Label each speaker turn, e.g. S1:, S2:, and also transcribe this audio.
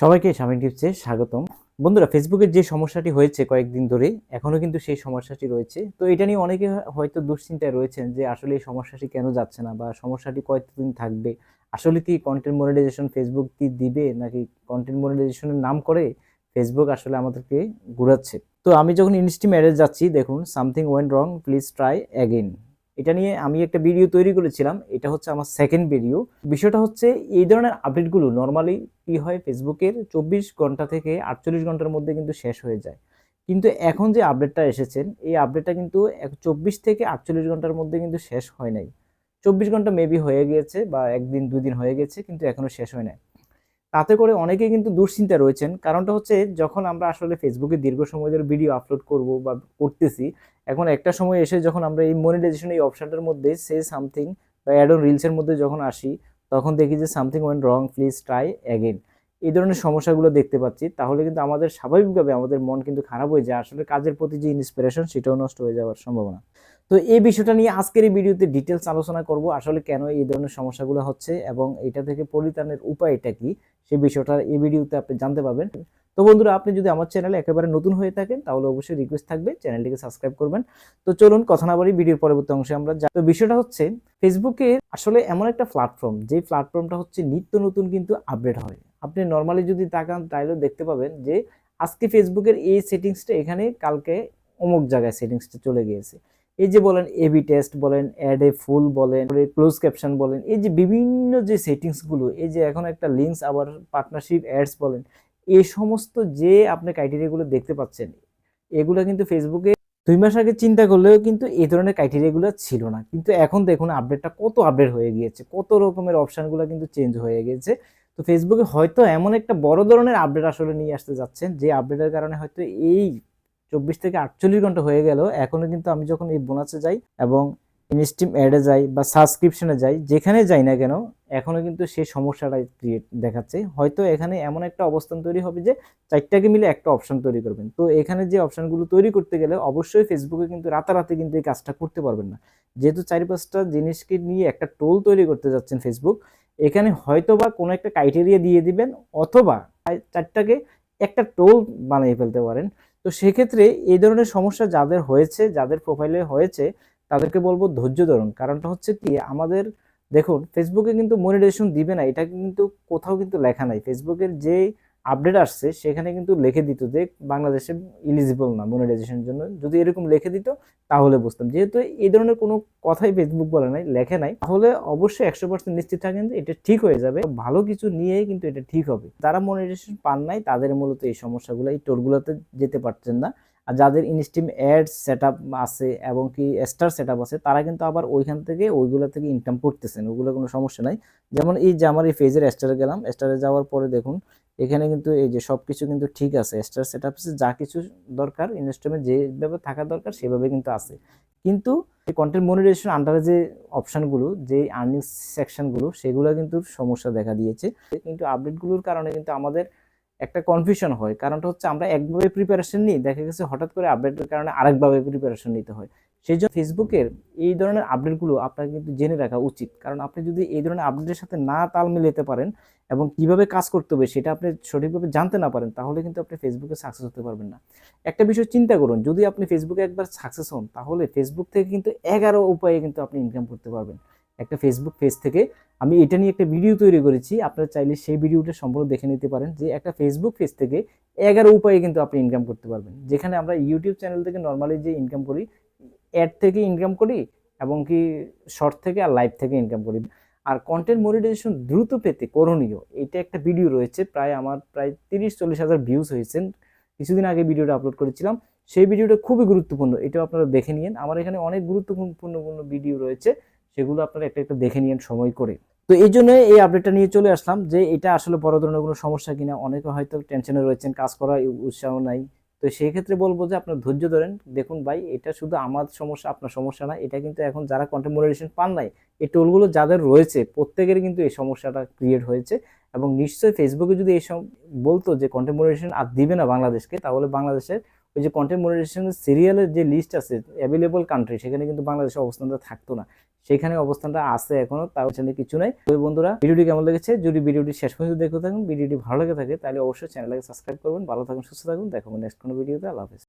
S1: সবাইকে স্বামী টিপসে স্বাগতম। বন্ধুরা, ফেসবুকের যে সমস্যাটি হয়েছে কয়েকদিন ধরে এখনও কিন্তু সেই সমস্যাটি রয়েছে। তো এটা নিয়ে অনেকে হয়তো দুশ্চিন্তায় রয়েছেন যে আসলে এই সমস্যাটি কেন যাচ্ছে না বা সমস্যাটি কয়েকদিন থাকবে? আসলে কি কন্টেন্ট মনিটাইজেশন ফেসবুক কি দিবে নাকি কন্টেন্ট মনিটাইজেশনের নাম করে ফেসবুক আসলে আমাদেরকে ঘুরাচ্ছে? তো আমি যখন ইনস্টিম অ্যাডে যাচ্ছি, দেখুন something went wrong please try again এটা নিয়ে আমি একটা ভিডিও তৈরি করেছিলাম, এটা হচ্ছে আমার সেকেন্ড ভিডিও বিষয়টা হচ্ছে এই ধরনের আপডেটগুলো নর্মালি কি হয়, ফেসবুকের চব্বিশ ঘণ্টা থেকে আটচল্লিশ ঘণ্টার মধ্যে কিন্তু শেষ হয়ে যায়। কিন্তু এখন যে আপডেটটা এসেছেন, এই আপডেটটা কিন্তু এক চব্বিশ থেকে আটচল্লিশ ঘণ্টার মধ্যে কিন্তু শেষ হয় নাই। চব্বিশ ঘণ্টা মেবি হয়ে গিয়েছে বা একদিন, দুদিন হয়ে গেছে, কিন্তু এখনও শেষ হয় নাই। তাতে করে অনেকেই কিন্তু দুশ্চিন্তা রয়েছেন। কারণটা হচ্ছে যখন আমরা আসলে ফেসবুকে দীর্ঘ সময় ধরে ভিডিও আপলোড করব বা করতেছি, এখন একটা সময় এসে যখন আমরা এই মনিটাইজেশন এই অপশানটার মধ্যে সে সামথিং বা অ্যাড অন রিলসের মধ্যে যখন আসি, তখন দেখি যে something went wrong please try again এই ধরনের সমস্যাগুলো দেখতে পাচ্ছি, তাহলে কিন্তু আমাদের স্বাভাবিকভাবে আমাদের মন কিন্তু খারাপ হয়ে যায়। আসলে কাজের প্রতি যে ইন্সপিরেশন সেটাও নষ্ট হয়ে যাওয়ার সম্ভাবনা। তো এই বিষয়টা নিয়ে আজকের এই ভিডিওতে ডিটেলস আলোচনা করব, আসলে কেন এই ধরনের সমস্যাগুলো হচ্ছে এবং এটা থেকে পরিত্রাণের উপায়টা কি, সেই বিষয়টা এই ভিডিওতে আপনি জানতে পারবেন। তো বন্ধুরা, আপনি যদি আমার চ্যানেলে একেবারে নতুন হয়ে থাকেন, তাহলে অবশ্যই রিকোয়েস্ট থাকবে, চ্যানেলটিকে সাবস্ক্রাইব করবেন। তো চলুন, কথা না বাড়ি, ভিডিওর পরবর্তী অংশে আমরা তো বিষয়টা হচ্ছে ফেসবুকে আসলে এমন একটা প্ল্যাটফর্ম যে প্ল্যাটফর্মটা হচ্ছে নিত্য নতুন কিন্তু আপডেট হয়। আপনি নর্মালি যদি তাকান তাহলেও দেখতে পাবেন যে আজকে ফেসবুকের এই সেটিংসটা এখানে কালকে অমুক জায়গায় সেটিংসটা চলে গিয়েছে। এই যে বলেন এবি টেস্ট বলেন অ্যাড এ ফুল বলেন ক্লোজ ক্যাপশন বলেন, এই যে বিভিন্ন যে সেটিংসগুলো এই যে এখন একটা লিঙ্কস আবার পার্টনারশিপ অ্যাডস বলেন, এই সমস্ত যে আপনি ক্রাইটেরিয়াগুলো দেখতে পাচ্ছেন, এগুলো কিন্তু ফেসবুকে দুই মাস আগে চিন্তা করলেও কিন্তু এই ধরনের ক্রাইটেরিয়াগুলো ছিল না। কিন্তু এখন দেখুন আপডেটটা কত আপডেট হয়ে গিয়েছে, কত রকমের অপশানগুলো কিন্তু চেঞ্জ হয়ে গেছে তো ফেসবুকে হয়তো এমন একটা বড় ধরনের আপডেট আসলে নিয়ে আসতে যাচ্ছেন, যে আপডেটের কারণে হয়তো এই চব্বিশ থেকে আটচল্লিশ ঘণ্টা হয়ে গেল। এখনও কিন্তু আমি যখন এই বোনাসে যাই এবং ইনস্টিম অ্যাডে যাই বা সাবস্ক্রিপশনে যাই, যেখানে যাই না কেন, এখনও কিন্তু সেই সমস্যাটা ক্রিয়েট দেখাচ্ছে। হয়তো এখানে এমন একটা অবস্থান তৈরি হবে যে চারটাকে মিলে একটা অপশন তৈরি করবেন। তো এখানে যে অপশনগুলো তৈরি করতে গেলে অবশ্যই ফেসবুকে কিন্তু রাতারাতি কিন্তু এই কাজটা করতে পারবেন না। যেহেতু চারি পাঁচটা জিনিসকে নিয়ে একটা টোল তৈরি করতে যাচ্ছেন ফেসবুক এখানে হয়তো বা কোনো একটা ক্রাইটেরিয়া দিয়ে দিবেন অথবা চারটাকে একটা টোল বানিয়ে ফেলতে পারেন। তো সেক্ষেত্রে এই ধরনের সমস্যা যাদের হয়েছে, যাদের প্রোফাইলে হয়েছে, তাদেরকে বলব ধৈর্য ধরুন। কারণটা হচ্ছে কি, আমাদের দেখুন ফেসবুকে কিন্তু মনিটাইজেশন দিবে না, এটা কিন্তু কোথাও কিন্তু লেখা নাই। ফেসবুকের যে আপডেট আসছে, সেখানে কিন্তু লিখে দিত যে বাংলাদেশে ইলিজিবল না মনিটাইজেশনের জন্য। যদি এরকম লিখে দিত, তাহলে বুঝতাম। যেহেতু এই ধরনের কোনো কথাই ফেসবুক বলে নাই, লেখে নাই, তাহলে অবশ্যই একশো পার্সেন্ট নিশ্চিত থাকেন যে এটা ঠিক হয়ে যাবে। ভালো কিছু নিয়ে কিন্তু এটা ঠিক হবে। তারা মনিটাইজেশন পান নাই, তাদের মূলত এই সমস্যাগুলো, এই টোরগুলোতে যেতে পারছেন না। আর যাদের ইনস্টিম অ্যাড সেট আছে এবং কি স্টার সেট আছে, তারা কিন্তু আবার ওইখান থেকে ওইগুলো থেকে ইনকাম করতেছেন। ওগুলো কোনো সমস্যা নাই। যেমন এই যে আমার এই ফেজের স্টারে গেলাম। স্টারে যাওয়ার পরে দেখুন এখানে কিন্তু এই যে সব কিছু কিন্তু ঠিক আছে, স্টার সেট যা কিছু দরকার ইনস্ট্রুমেন্ট যেভাবে থাকা দরকার সেভাবে কিন্তু আছে। কিন্তু কন্টেন্ট মনিটাইজেশন আন্ডারে যে অপশানগুলো যে আর্নিং সেকশনগুলো সেগুলো কিন্তু সমস্যা দেখা দিয়েছে। কিন্তু আপডেটগুলোর কারণে কিন্তু আমাদের একটা কনফিউশন হয়। কারণটা হচ্ছে আমরা একভাবে প্রিপারেশন নিই, দেখা গেছে হঠাৎ করে আপডেটের কারণে আরেকভাবে প্রিপারেশন নিতে হয়। সেই জন্য ফেসবুকের এই ধরনের আপডেটগুলো আপনাকে কিন্তু জেনে রাখা উচিত। কারণ আপনি যদি এই ধরনের আপডেটের সাথে না তাল মিলাতে পারেন এবং কীভাবে কাজ করতে হবে সেটা আপনি সঠিকভাবে জানতে না পারেন, তাহলে কিন্তু আপনি ফেসবুকে সাকসেস হতে পারবেন না। একটা বিষয় চিন্তা করুন, যদি আপনি ফেসবুকে একবার সাকসেস হন, তাহলে ফেসবুক থেকে কিন্তু এগারো উপায়ে কিন্তু আপনি ইনকাম করতে পারবেন। একটা ফেসবুক পেজ থেকে আমি এটা নিয়ে একটা ভিডিও তৈরি করেছি, আপনারা চাইলে সেই ভিডিওটা সম্পূর্ণ দেখে নিতে পারেন যে একটা ফেসবুক পেজ থেকে এগারো উপায়ে কিন্তু আপনি ইনকাম করতে পারবেন। যেখানে আমরা ইউটিউব চ্যানেল থেকে নর্মালি যে ইনকাম করি অ্যাড থেকে ইনকাম করি এবং কি শর্ট থেকে আর লাইভ থেকে ইনকাম করি। আর কন্টেন্ট মনিটাইজেশন দ্রুত পেতে করণীয়, এটা একটা ভিডিও রয়েছে, প্রায় আমার প্রায় তিরিশ চল্লিশ হাজার ভিউজ হয়েছেন কিছুদিন আগে ভিডিওটা আপলোড করেছিলাম, সেই ভিডিওটা খুবই গুরুত্বপূর্ণ, এটাও আপনারা দেখে নিন। আমার এখানে অনেক গুরুত্বপূর্ণ ভিডিও রয়েছে, সেগুলো আপনারা একটা একটা দেখে নিন সময় করে। তো এই জন্য এই আপডেটটা নিয়ে চলে আসলাম যে এটা আসলে বড় ধরনের কোনো সমস্যা কিনা, অনেকে হয়তো টেনশনে রয়েছেন, কাজ করার উৎসাহ নাই তো সেই ক্ষেত্রে বলব যে আপনার ধৈর্য ধরেন। দেখুন ভাই, এটা শুধু আমার সমস্যা, আপনার সমস্যা না, এটা কিন্তু এখন যারা কন্টেন্ট পান নাই, এই টোলগুলো যাদের রয়েছে প্রত্যেকের কিন্তু এই সমস্যাটা ক্রিয়েট হয়েছে। এবং নিশ্চয়ই ফেসবুকে যদি এই বলতো যে কন্টেন্ট আর দিবে না বাংলাদেশকে, তাহলে বাংলাদেশের ওই যে কন্টেন্ট মনিটাইজেশন সিরিয়ালের যে লিস্ট আছে অ্যাভেলেবল কান্ট্রি সেখানে কিন্তু বাংলাদেশের অবস্থানটা থাকতো না। সেখানে অবস্থানটা আছে এখনও তার পেছনে কিছু নাই। ওই বন্ধুরা ভিডিওটি কেমন লেগেছে? যদি ভিডিওটি শেষ পর্যন্ত দেখতে থাকুন ভিডিওটি ভালো লেগে থাকে, তাহলে অবশ্যই চ্যানেলটাকে সাবস্ক্রাইব করবেন। ভালো থাকুন, সুস্থ থাকুন। দেখো নেক্সট কোনো ভিডিওতে আল্লাহ হাফেজ।